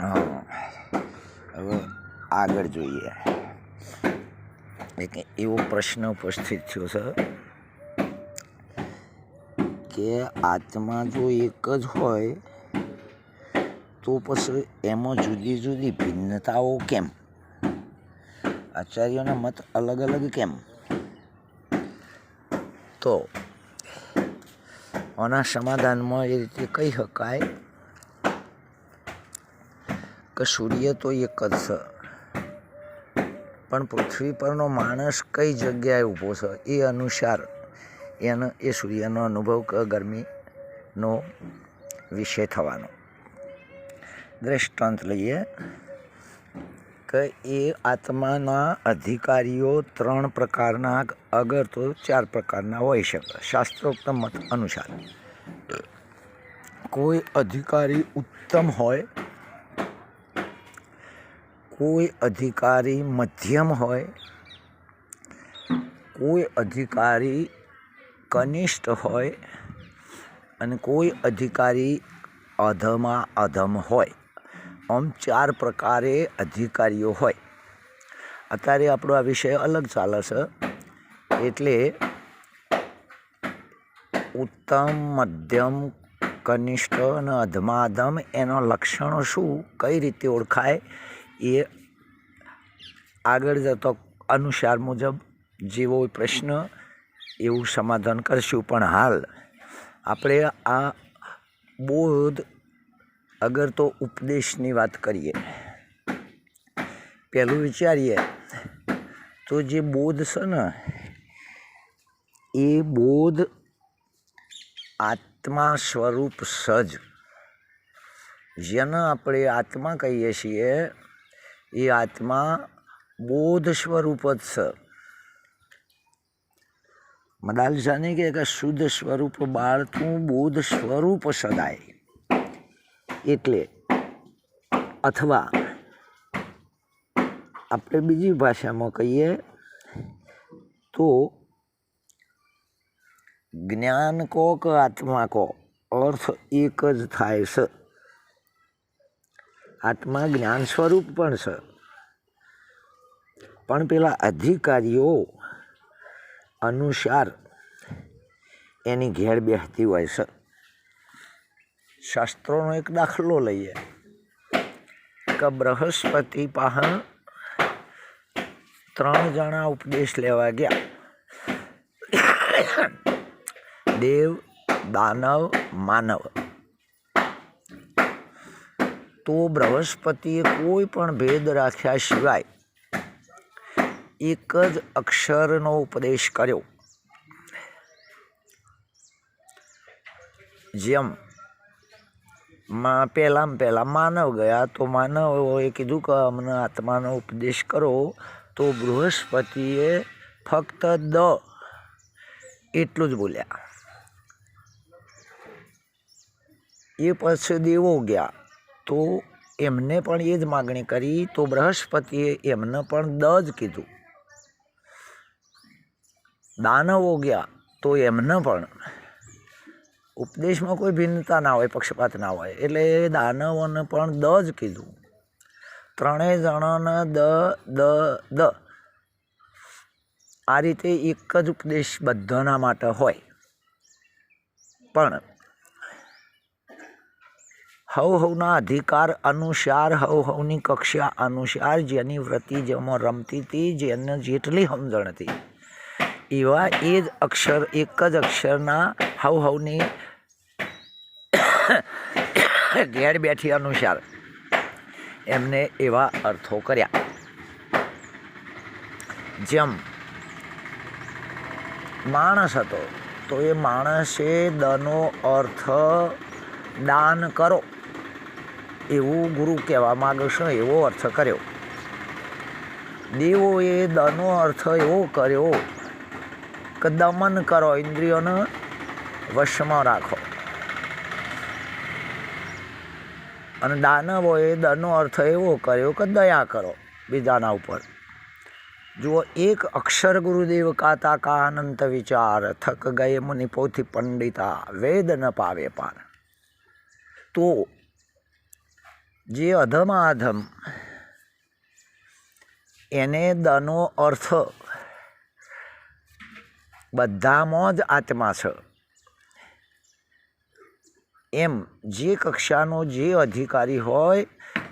હવે આગળ જોઈએ. એક એવો પ્રશ્ન ઉપસ્થિત થયો છે કે આત્મા જો એક જ હોય, તો પછી એમાં જુદી જુદી ભિન્નતાઓ કેમ? આચાર્યોના મત અલગ અલગ કેમ? તો આના સમાધાનમાં એ રીતે કહી શકાય કે સૂર્ય તો એક જ છે પણ પૃથ્વી પરનો માણસ કઈ જગ્યાએ ઊભો છે એ અનુસાર એનો, એ સૂર્યનો અનુભવ કે, ગરમીનો વિષય થવાનો. દ્રષ્ટાંત લઈએ કે એ આત્માના અધિકારીઓ ત્રણ પ્રકારના, અગર તો ચાર પ્રકારના હોઈ શકે શાસ્ત્રોક્ત મત અનુસાર. કોઈ અધિકારી ઉત્તમ હોય કોઈ અધિકારી મધ્યમ હોય, કોઈ અધિકારી કનિષ્ઠ હોય અને કોઈ અધિકારી અધમાં અધમ હોય. આમ ચાર પ્રકારે અધિકારીઓ હોય. અત્યારે આપણો આ વિષય અલગ ચાલે છે. એટલે ઉત્તમ, મધ્યમ, કનિષ્ઠ અને અધમાધમ એના લક્ષણો શું, કઈ રીતે ઓળખાય? એ આગળ જતો અનુસાર મુજબ જેવો પ્રશ્ન એવું સમાધાન કરશું. પણ હાલ આપણે આ બોધ અગર તો ઉપદેશની વાત કરીએ, પહેલું વિચારીએ તો જે બોધ છે ને, એ બોધ આત્મા સ્વરૂપ સજ. જેને આપણે આત્મા કહીએ છીએ એ આત્મા બોધ સ્વરૂપ જ છે. મદાલ જાણે કે શુદ્ધ સ્વરૂપ બાળતું બોધ સ્વરૂપ સદાય. એટલે અથવા આપણે બીજી ભાષામાં કહીએ તો જ્ઞાન કો કે આત્મા કો અર્થ એક જ થાય છે. આત્મા જ્ઞાન સ્વરૂપ પણ છે. પણ પેલા અધિકારીઓ અનુસાર એની ઘેર બેસતી હોય છે. શાસ્ત્રોનો એક દાખલો લઈએ. કે બૃહસ્પતિ પાસે ત્રણ જણા ઉપદેશ લેવા ગયા. દેવ, દાનવ, માનવ. તો બૃહસ્પતિએ કોઈ પણ ભેદ રાખ્યા સિવાય એક જ અક્ષરનો ઉપદેશ કર્યો. જેમ માં પહેલાં પહેલાં માનવ ગયા, તો માનવોએ કીધું કે અમને આત્માનો ઉપદેશ કરો. તો બૃહસ્પતિએ ફક્ત દ એટલું જ બોલ્યા. એ પછી દેવો ગયા. તો એમને પણ એ જ માગણી કરી, તો બૃહસ્પતિએ એમને પણ દ જ કીધું. દાનવો ગયા, તો એમને પણ ઉપદેશમાં કોઈ ભિન્નતા ના હોય, પક્ષપાત ના હોય, એટલે દાનવોને પણ દ જ કીધું. ત્રણેય જણાને દ દ દ. આ રીતે એક જ ઉપદેશ બધાના માટે હોય. પણ હવ હવના અધિકાર અનુસાર હવહવની કક્ષા અનુસાર જેની વૃત્તિ જેમાં રમતી હતી, જેને જેટલી સમજણ હતી. એવા એ જ અક્ષર, એક જ અક્ષરના હવ હવની ઘેર બેઠી અનુસાર એમને એવા અર્થો કર્યા. જેમ માણસ હતો, તો એ માણસે દનો અર્થ દાન કરો. એવું ગુરુ કહેવા માગે છે, એવો અર્થ કર્યો. દેવોએ દનો અર્થ એવો કર્યો કે દમન કરો, ઇન્દ્રિયોને વશમાં રાખો. અને દાનવોએ દનો અર્થ એવો કર્યો કે દયા કરો બીજાના ઉપર. જુઓ, એક અક્ષર ગુરુદેવ કાતા કા અનંત વિચાર થક ગયે મુનિ પોથી પંડિતા વેદ ન પાવે પાર. તો જે અધમ અધમ એને દનો અર્થ બધામાં જ આત્મા છે. એમ જે કક્ષાનો જે અધિકારી હોય,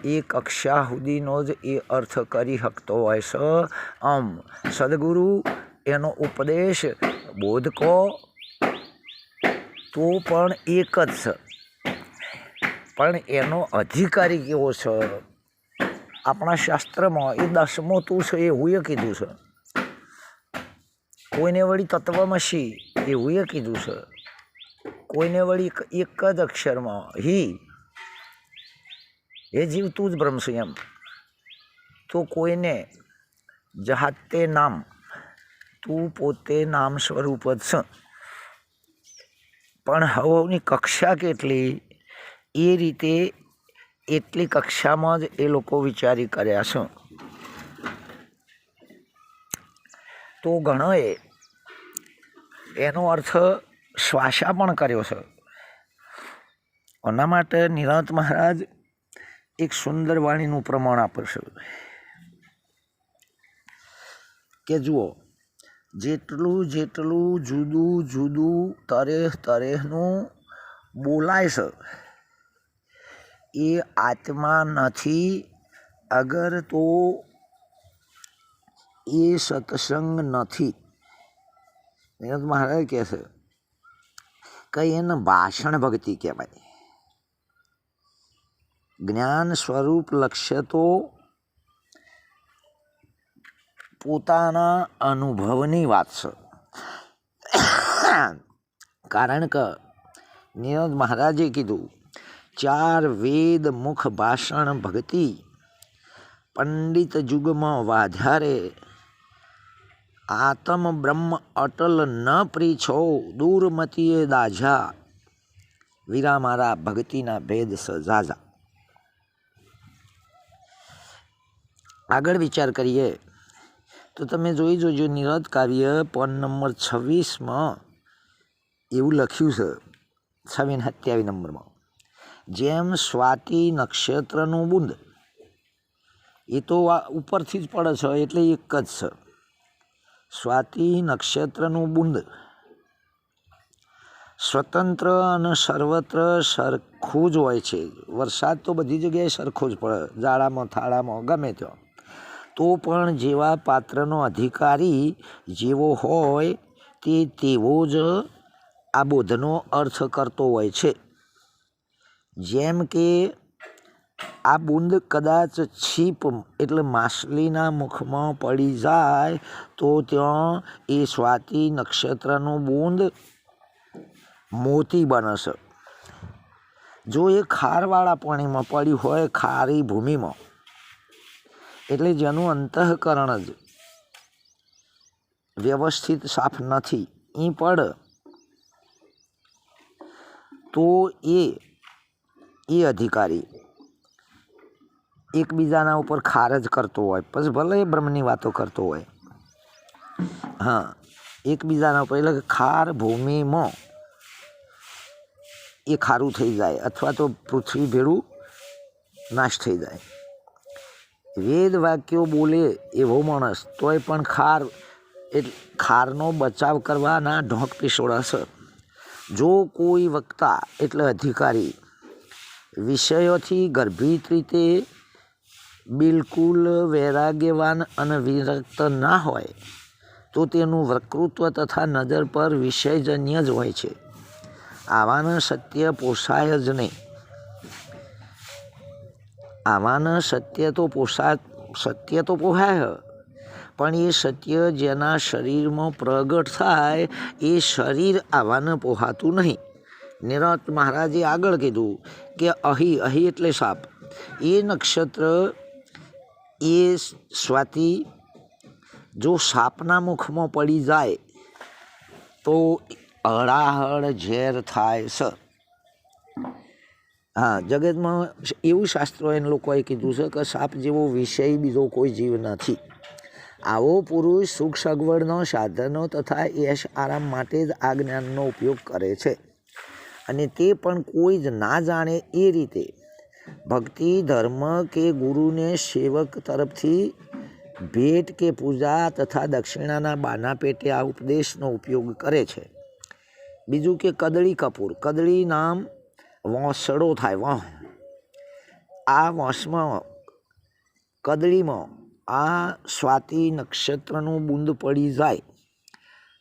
એ કક્ષા સુધીનો જ એ અર્થ કરી શકતો હોય છે. આમ, સદગુરુ એનો ઉપદેશ બોધકો, તો પણ એક જ છે. પણ એનો અધિકારી કેવો છે? આપણા શાસ્ત્રમાં એ દસમો તું છે એવું એ કીધું છે. કોઈને વળી તત્વમસી એવું એ કીધું છે. કોઈને વળી એક- જ અક્ષરમાં હિ. એ જીવ તું જ બ્રહ્મ એમ. તો કોઈને જહાતે નામ, તું પોતે નામ સ્વરૂપ જ છે. પણ હવની કક્ષા કેટલી? એ રીતે એટલી કક્ષામાં જ એ લોકો વિચારી કર્યા છે. તો ઘણોએ એનો અર્થ શ્વાસા પણ કર્યો છે. એના માટે નિરાંત મહારાજ એક સુંદર વાણીનું પ્રમાણ આપે છે કે જુઓ, જેટલું જેટલું જુદું જુદું તરેહ તરેહનું બોલાય છે એ આત્મા નથી, અગર તો એ સત્સંગ નથી. વિનોદ મહારાજ કહે છે કે એને ભાષણ ભક્તિ કહેવાય જ્ઞાન સ્વરૂપ લક્ષ્ય તો પોતાના અનુભવની વાત છે. કારણ કે નિરોદ મહારાજે કીધું ચાર વેદ મુખ ભાષણ ભક્તિ. પંડિત જુગમાં વાધારે, આત્મ બ્રહ્મ અટલ ન પ્રીછો દૂરમતીએ દાઝા. વીરા મારા ભક્તિના ભેદ સજાઝા. આગળ વિચાર કરીએ, તો તમે જોઈ જોજો નિરત કાવ્ય પોન નંબર છવ્વીસમાં એવું લખ્યું છે છવ્વીસ સત્યાવીસ નંબરમાં. જેમ સ્વાતિ નક્ષત્રનું બુંદ. એ તો ઉપરથી જ પડે છે, એટલે એક જ છે. સ્વાતિ નક્ષત્રનું બુંદ. સ્વતંત્ર અને સર્વત્ર સરખું જ હોય છે. વરસાદ તો બધી જગ્યાએ સરખો જ પડે જાડામાં થાળામાં, ગમે ત્યાં. તો પણ જેવા પાત્રનો અધિકારી જેવો હોય, તે તેવો જ આ બોધનો અર્થ કરતો હોય છે. જેમ કે આ બુંદ કદાચ છીપ એટલે માછલીના મુખમાં પડી જાય, તો ત્યાં એ સ્વાતિ નક્ષત્રનું બુંદ મોતી બનશે. જો એ ખારવાળા પાણીમાં પડ્યું હોય ખારી ભૂમિમાં, એટલે જેનું અંતઃકરણ જ વ્યવસ્થિત સાફ નથી એ પડ. તો એ એ અધિકારી એકબીજાના ઉપર ખાર જ કરતો હોય પછી ભલે બ્રહ્મની વાતો કરતો હોય. હા, એકબીજાના ઉપર, એટલે ખાર ભૂમિમાં એ ખારું થઈ જાય, અથવા તો પૃથ્વી ભેળું નાશ થઈ જાય. વેદ વાક્યો બોલે એવો માણસ, તોય પણ ખાર એટલે ખારનો બચાવ કરવાના ઢોંક પીસોડા છે. જો કોઈ વક્તા, એટલે અધિકારી વિષયોથી ગર્ભિત રીતે બિલકુલ વૈરાગ્યવાન અને વિરક્ત ના હોય, તો તેનું વક્તૃત્વ તથા નજર પર વિષયજન્ય જ હોય છે. આવાને સત્ય પોસાય જ નહીં. આવાને સત્ય તો પોષા, સત્ય તો પોહાય, પણ એ સત્ય જેના શરીરમાં પ્રગટ થાય, એ શરીર આવાને પોહાતું નહીં. નિરત મહારાજે આગળ કીધું કે અહી અહી એટલે સાપ. એ નક્ષત્ર, એ સ્વાતિ જો સાપના મુખમાં પડી જાય તો હળાહળ ઝેર થાય સ હા, જગતમાં એવું શાસ્ત્રો એને લોકોએ કીધું છે કે સાપ જેવો વિષય બીજો કોઈ જીવ નથી. આવો પુરુષ સુખ સગવડનો સાધનો તથા યશ આરામ માટે જ આ જ્ઞાનનો ઉપયોગ કરે છે. અને તે પણ કોઈ જ ના જાણે એ રીતે. ભક્તિ, ધર્મ કે ગુરુને સેવક તરફથી ભેટ કે પૂજા તથા દક્ષિણાના બાના પેટે આ ઉપદેશનો ઉપયોગ કરે છે. બીજું કે કદળી કપૂર. કદળી નામ વોંસડો થાય. વહ આ વંશમાં કદળીમાં આ સ્વાતિ નક્ષત્રનું બૂંદ પડી જાય.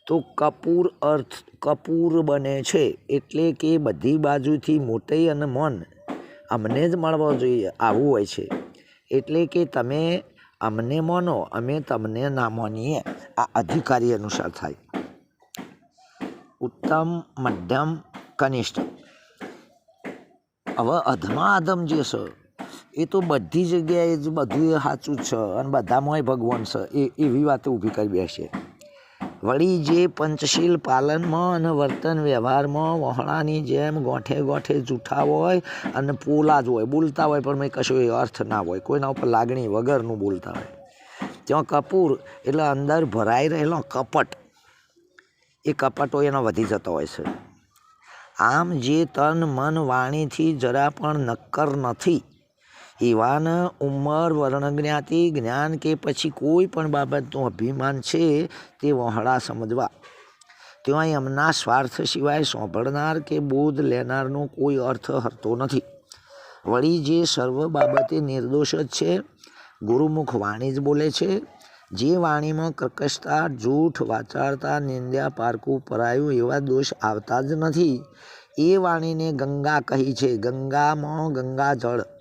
તો કપૂર અર્થ કપૂર બને છે, એટલે કે બધી બાજુથી મોટઈ અને મન. અમને જ મળવો જોઈએ, આવું હોય છે. એટલે કે તમે અમને માનો, અમે તમને ના માનીએ. આ અધિકારી અનુસાર થાય. ઉત્તમ, મધ્યમ, કનિષ્ઠ. હવે અધમા અધમ જે છે, એ તો બધી જગ્યાએ જ બધું સાચું જ છે અને બધામાંય ભગવાન છે, એ, એવી વાતો ઊભી કરી બેસે. વળી જે પંચશીલ પાલનમાં અને વર્તન વ્યવહારમાં વહોણાની જેમ ગોઠે ગોઠે જૂઠા હોય અને પોલા જ હોય, બોલતા હોય, પણ મેં કશો એ અર્થ ના હોય. કોઈના ઉપર લાગણી વગરનું બોલતા હોય. ત્યાં કપૂર એટલે અંદર ભરાઈ રહેલો કપટ. એ કપટો એનો વધી જતો હોય છે. આમ જે તન મન વાણીથી જરા પણ નક્કર નથી. એવાને ઉંમર વર્ણ જ્ઞાતિ જ્ઞાન કે પછી કોઈ પણ બાબતનું અભિમાન છે તે વહોળા સમજવા. ત્યાં એમના સ્વાર્થ સિવાય સાંભળનાર કે બોધ લેનારનો કોઈ અર્થ હરતો નથી. વળી જે સર્વ બાબતે નિર્દોષ જ છે, ગુરુમુખ વાણી જ બોલે છે, જે વાણીમાં કર્કશતા જૂઠ વાચાળતા, નિંદ્યા, પારકું પરાયું એવા દોષ આવતા જ નથી. એ વાણીને ગંગા કહી છે, ગંગામાં ગંગાજળ.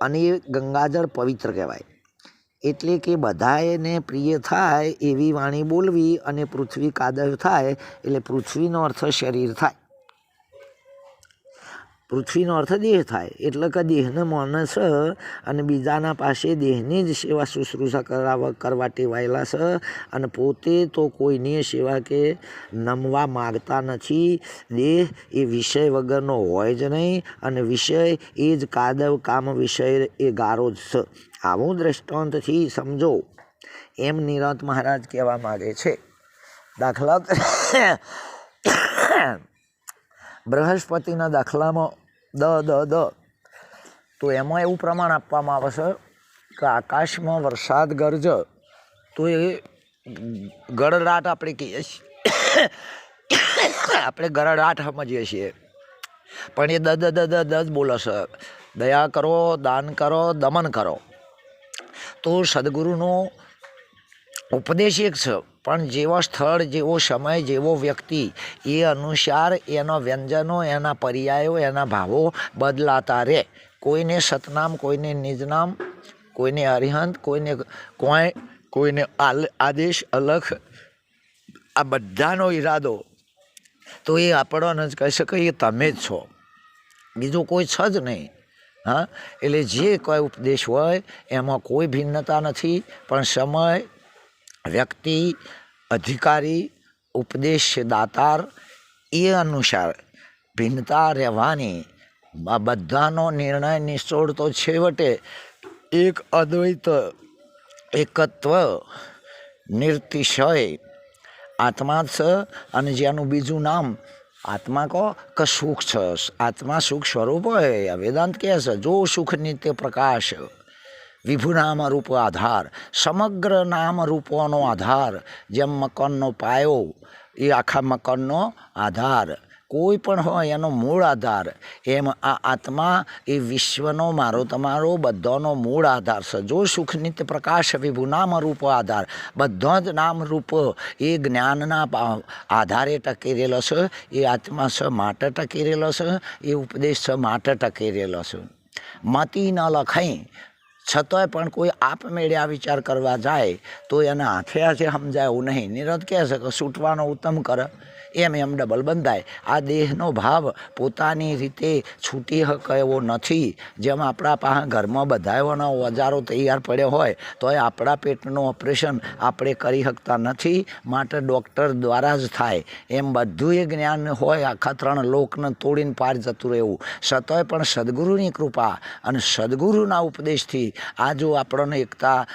અને એ ગંગાજળ પવિત્ર કહેવાય. એટલે કે બધાને પ્રિય થાય એવી વાણી બોલવી અને પૃથ્વી કાદવ થાય, એટલે પૃથ્વીનો અર્થ શરીર થાય. પૃથ્વીનો અર્થ દેહ થાય. એટલે કે દેહને માણસ અને બીજાના પાસે દેહની જ સેવા શુશ્રૂષા કરાવવા કરવા ટેવાયેલા છે અને પોતે તો કોઈની સેવા કે નમવા માગતા નથી. દેહ એ વિષય વગરનો હોય જ નહીં અને વિષય એ જ કાદવ કામ વિષય એ ગારો જ છે આવું દ્રષ્ટાંતથી સમજો. એમ નિરંત મહારાજ કહેવા માગે છે. દાખલા બૃહસ્પતિના દાખલામાં દ દ દ. તો એમાં એવું પ્રમાણ આપવામાં આવે છે કે આકાશમાં વરસાદ ગરજ, તો એ ગળરાટ આપણે કહીએ છીએ. આપણે ગરડાટ સમજીએ છીએ. પણ એ દ દ દ દ દ બોલે છે. દયા કરો, દાન કરો, દમન કરો. તો સદગુરુનો ઉપદેશ એક છે. પણ જેવો સ્થળ, જેવો સમય, જેવો વ્યક્તિ, એ અનુસાર એના વ્યંજનો, એના પર્યાયો, એના ભાવો બદલાતા રહે. કોઈને સતનામ, કોઈને નિજનામ, કોઈને અરિહંત, કોઈને કોઈ કોઈને આલ- આદેશ, અલખ, આ બધાનો ઈરાદો. તો એ આપણને જ કહી શકે એ તમે જ છો. બીજું કોઈ છે જ નહીં. હા? એટલે જે કોઈ ઉપદેશ હોય, એમાં કોઈ ભિન્નતા નથી, પણ સમય વ્યક્તિ, અધિકારી ઉપદેશ દાતાર એ અનુસાર ભિન્નતા રહેવાની આ બધાનો નિર્ણય નિષ્ઠોળ તો છેવટે એક અદ્વૈત એકત્વ નિર્તિશય આત્મા છે અને જેનું બીજું નામ આત્મા કહો કે સુખ છે આત્મા સુખ સ્વરૂપ હોય વેદાંત કહે છે, જો સુખ નિત્ય પ્રકાશ વિભુ નામ રૂપ આધાર, સમગ્ર નામ રૂપોનો આધાર, જેમ મકાનનો પાયો, એ આખા મકાનનો આધાર. કોઈ પણ હોય એનો મૂળ આધાર. એમ આ આત્મા એ વિશ્વનો મારો તમારો બધાનો મૂળ આધાર. છે જો સુખ નિત્ય પ્રકાશ વિભુ નામ રૂપ આધાર. બધો જ નામ રૂપ એ જ્ઞાનના આધારે ટકી રહેલો છે એ આત્મા છે માટે ટકી રહેલો છે એ ઉપદેશ છે માટે ટકી રહેલો છે મતી ન લખાઈ છતાંય પણ કોઈ આપમેળે આ વિચાર કરવા જાય, તો એને હાથે હાથે સમજાય એવું નહીં. નિરત કહે છે કે છૂટવાનો ઉત્તમ કર. એમ એમ ડબલ બંધાય. આ દેહનો ભાવ પોતાની રીતે છૂટી શકે એવો નથી. જેમ આપણા પાસે ઘરમાં બધાઓના ઓજારો તૈયાર પડ્યો હોય તો એ આપણા પેટનું ઓપરેશન આપણે કરી શકતા નથી, માટે ડૉક્ટર દ્વારા જ થાય. એમ બધું એ જ્ઞાન હોય, આખા ત્રણ લોકને તોડીને પાર જતું રહેવું. છતાંય પણ સદગુરુની કૃપા અને સદગુરુના ઉપદેશથી આ જો આપણને એકતા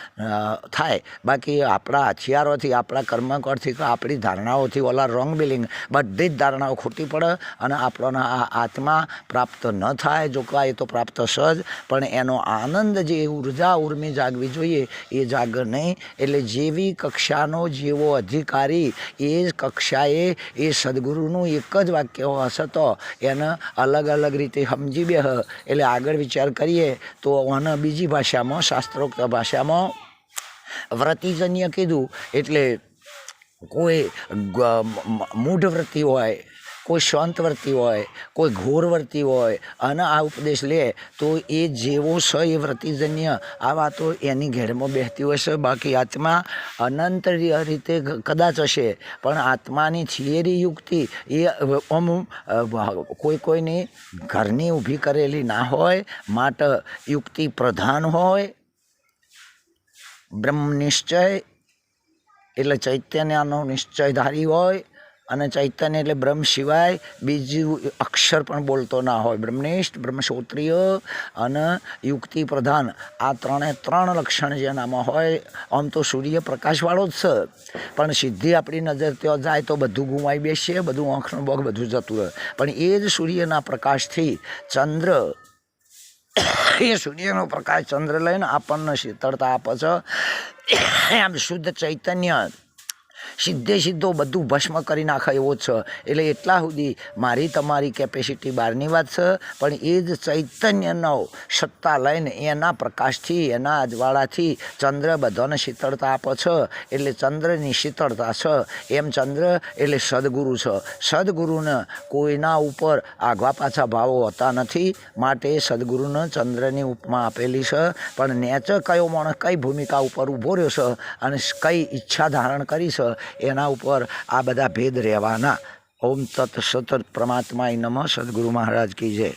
થાય, બાકી આપણા હથિયારોથી, આપણા કર્મકળથી કે આપણી ધારણાઓથી ઓલા રોંગ બિલિંગ બધી જ ધારણાઓ ખોટી પડે અને આપણને આ આત્મા પ્રાપ્ત ન થાય, જો કાંઈ તો પ્રાપ્ત સજ પણ એનો આનંદ જે ઊર્જા ઉર્મી જાગવી જોઈએ, એ જાગ નહીં. એટલે જેવી કક્ષાનો જેવો અધિકારી, એ જ કક્ષાએ એ સદગુરુનું એક જ વાક્ય હશે તો એને અલગ અલગ રીતે સમજી બે એટલે આગળ વિચાર કરીએ તો આને બીજી ભાષામાં શાસ્ત્રોક્ત ભાષામાં વ્રતિજન્ય કીધું એટલે કોઈ મૂઢ વ્રતિ હોય કોઈ શાંતવર્તી વ્રતિ હોય, કોઈ ઘોર વ્રતિ હોય, અને આ ઉપદેશ લે, તો એ જેવો છે એ વ્રતિજન્ય આ વાતો એની ઘેરમાં બેસતી હોય છે. બાકી આત્મા અનંત રીતે કદાચ હશે, પણ આત્માની થિયરી યુક્તિ એ આમ કોઈ કોઈની ઘરની ઊભી કરેલી ના હોય, માટે યુક્તિ પ્રધાન હોય, બ્રહ્મ નિશ્ચય, એટલે ચૈતન્યનો નિશ્ચયધારી હોય અને ચૈતન્ય એટલે બ્રહ્મ સિવાય બીજું અક્ષર પણ બોલતો ના હોય. બ્રહ્મનિષ્ઠ બ્રહ્મશ્રોત્રિય અને યુક્તિ પ્રધાન. આ ત્રણે ત્રણ લક્ષણ જેનામાં હોય. આમ તો સૂર્ય પ્રકાશવાળો જ છે. પણ સીધી આપણી નજર ત્યાં જાય તો બધું ગુમાઈ બેસીએ બધું આંખનું બોગ બધું જતું રહે. પણ એ જ સૂર્યના પ્રકાશથી ચંદ્ર એ સૂર્યનો પ્રકાશ ચંદ્ર લઈને આપણને શીતળતા આપે છે. આમ શુદ્ધ ચૈતન્ય સીધે સીધો બધું ભસ્મ કરી નાખે એવો છે. એટલે એટલા સુધી મારી તમારી કેપેસિટી બહારની વાત છે, પણ એ જ ચૈતન્યનો સત્તા લઈને એના પ્રકાશથી, એના અજવાળાથી ચંદ્ર બધાને શીતળતા આપે છે. એટલે ચંદ્રની શીતળતા છે. એમ ચંદ્ર એટલે સદગુરુ છે. સદગુરુને કોઈના ઉપર આગવા પાછા ભાવો હોતા નથી. માટે સદગુરુને ચંદ્રની ઉપમા આપેલી છે. પણ નેચર કયો માણસ કઈ ભૂમિકા ઉપર ઊભો રહ્યો છે અને કઈ ઈચ્છા ધારણ કરી છે એના ઉપર આ બધા ભેદ રહેવાના. ઓમ તત સતત પરમાત્માય નમઃ, સદગુરુ મહારાજ કી જય.